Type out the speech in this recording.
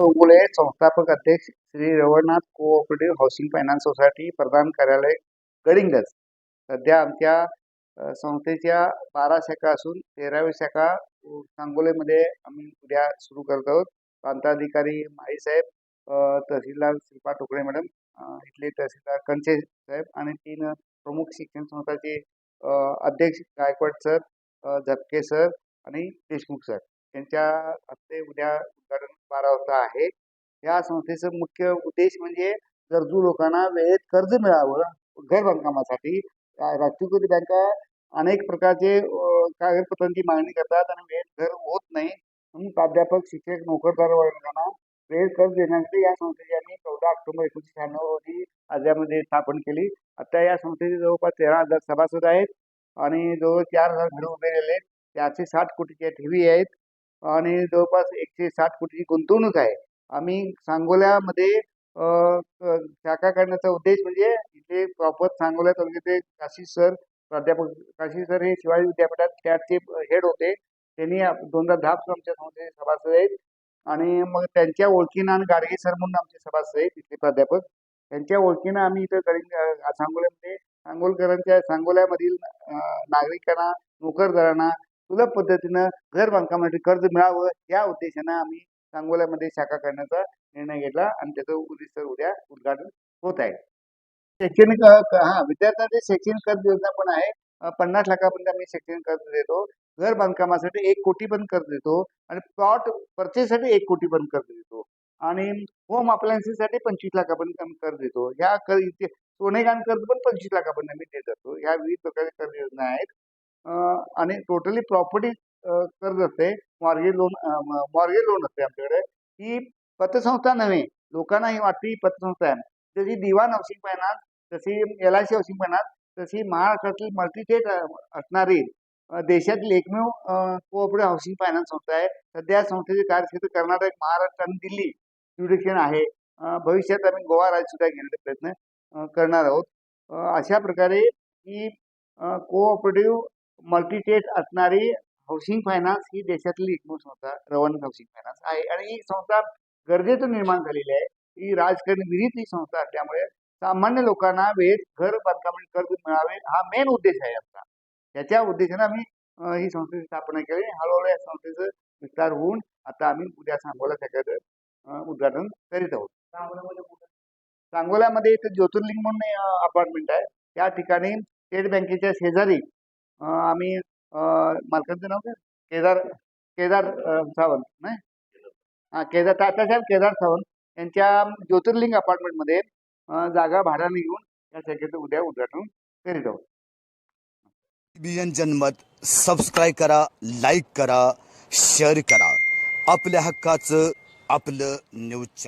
सांगोले संस्थापक अध्यक्ष Shri Ravalnath cooperative housing finance society प्रधान कार्यालय गडिंगज. सध्या आमच्या संस्थेच्या बारा शाखा असून तेराव्या शाखा सांगोलेमध्ये आम्ही उद्या सुरू करत आहोत. प्रांताधिकारी माई साहेब तहसीलदार शिल्पा टोकळे मॅडम इथले तहसीलदार कंचे साहेब आणि तीन प्रमुख शिक्षण संस्थाचे अध्यक्ष गायकवाड सर झपके सर आणि देशमुख सर. त्यांच्या हस्ते उद्या उद्घाटन बारा वाजता आहे. या संस्थेचं मुख्य उद्देश म्हणजे गरजू लोकांना वेळेत कर्ज मिळावं. घर बांधकामासाठी अ, राष्ट्रीयकृत बँका अनेक प्रकारचे कागदपत्रांची मागणी करतात आणि वेळेत घर होत नाही. म्हणून प्राध्यापक शिक्षक नोकरदार वर्गांना वेळेत कर्ज देण्यासाठी या संस्थेची आम्ही चौदा ऑक्टोबर एकोणीसशे शहाण्णव रोजी आजच्यामध्ये स्थापन केली. आता या संस्थेचे जवळपास तेरा हजार सभासद आहेत आणि जवळ चार हजार घर उभे आहेत चारशे साठ कोटीच्या ठेवी आहेत. आणि जवळपास एकशे साठ कोटीची गुंतवणूक आहे. आम्ही सांगोल्यामध्ये शाखा काढण्याचा उद्देश म्हणजे इथे प्रॉपर सांगोल्या म्हणजे तालुक्याचे काशी सर प्राध्यापक काशी सर हे शिवाजी विद्यापीठात त्याचे हेड होते. त्यांनी दोन हजार दहा आमच्या संस्थेचे सभासद आहेत. आणि मग त्यांच्या ओळखीनं आणि गाडगे सर म्हणून आमचे सभासद आहेत तिथले प्राध्यापक. त्यांच्या ओळखीनं आम्ही इथं गडिंग सांगोल्यामध्ये सांगोलकरांच्या सांगोल्यामधील नागरिकांना नोकरदारांना सुलभ पद्धतीनं घर बांधकामासाठी कर्ज मिळावं या उद्देशानं आम्ही सांगोल्यामध्ये शाखा करण्याचा निर्णय घेतला आणि त्याचं उद्दिष्ट उद्या उद्घाटन होत आहे. शैक्षणिक हा विद्यार्थ्यांचे शैक्षणिक कर्ज योजना पण आहे. पन्नास लाखापर्यंत आम्ही शैक्षणिक कर्ज देतो. घर बांधकामासाठी एक कोटी पण कर्ज देतो आणि प्लॉट परचेससाठी एक कोटी पण कर्ज देतो. आणि होम अप्लायन्सेससाठी पंचवीस लाखापर्यंत आम्ही कर्ज देतो. ह्या कर्ज सोनेगान कर्ज पण पंचवीस लाखापर्यंत आम्ही देत असतो. ह्या विविध प्रकारचे कर्ज योजना आहेत. आणि टोटली प्रॉपर्टी कर्ज असते. मॉर्गेज लोन मॉर्गेज लोन असते आमच्याकडे. ही पतसंस्था नव्हे. लोकांना ही वाटते ही पतसंस्था आहे. जशी दिवान हाऊसिंग फायनान्स जशी L I C housing finance तशी महाराष्ट्रातील मल्टीस्टेट असणारी देशातील एकमेव कोऑपरेटिव्ह हाऊसिंग फायनान्स संस्था आहे. सध्या संस्थेचे कार्यक्षेत्र कर्नाटक महाराष्ट्र आणि दिल्ली ज्युडिशन आहे. भविष्यात आम्ही गोवा राज्य सुद्धा घेण्याचा प्रयत्न करणार आहोत. अशा प्रकारे ही कोऑपरेटिव्ह मल्टीस्टेट असणारी हाऊसिंग फायनान्स ही देशातली एकमेव संस्था रवन हाऊसिंग फायनान्स आहे. आणि ही संस्था गरजेचं निर्माण झालेली आहे. ही राजकारण विहित ही संस्था असल्यामुळे सामान्य लोकांना वेळेत घर बांधकामाचे कर्ज मिळावे हा मेन उद्देश आहे आमचा त्याच्या उद्देशाने आम्ही ही संस्थेची स्थापना केली हळूहळू या संस्थेचं विस्तार होऊन आता आम्ही उद्या सांगोला अ, उद्घाटन करीत आहोत. सांगोल्यामध्ये इथं ज्योतिर्लिंग म्हणून अपार्टमेंट आहे. त्या ठिकाणी स्टेट बँकेच्या शेजारी आम्ही मालकांचं नाव काय? केदार केदार सावंत नाही? हां केदार तात्यासाहेब केदार सावंत यांच्या ज्योतिर्लिंग अपार्टमेंटमध्ये जागा भाड्याने घेऊन या शाखेचं उद्या उद्घाटन करीत आहोत. बियन जनमत सबस्क्राईब करा लाईक करा शेअर करा. आपल्या हक्काचं आपलं न्यूज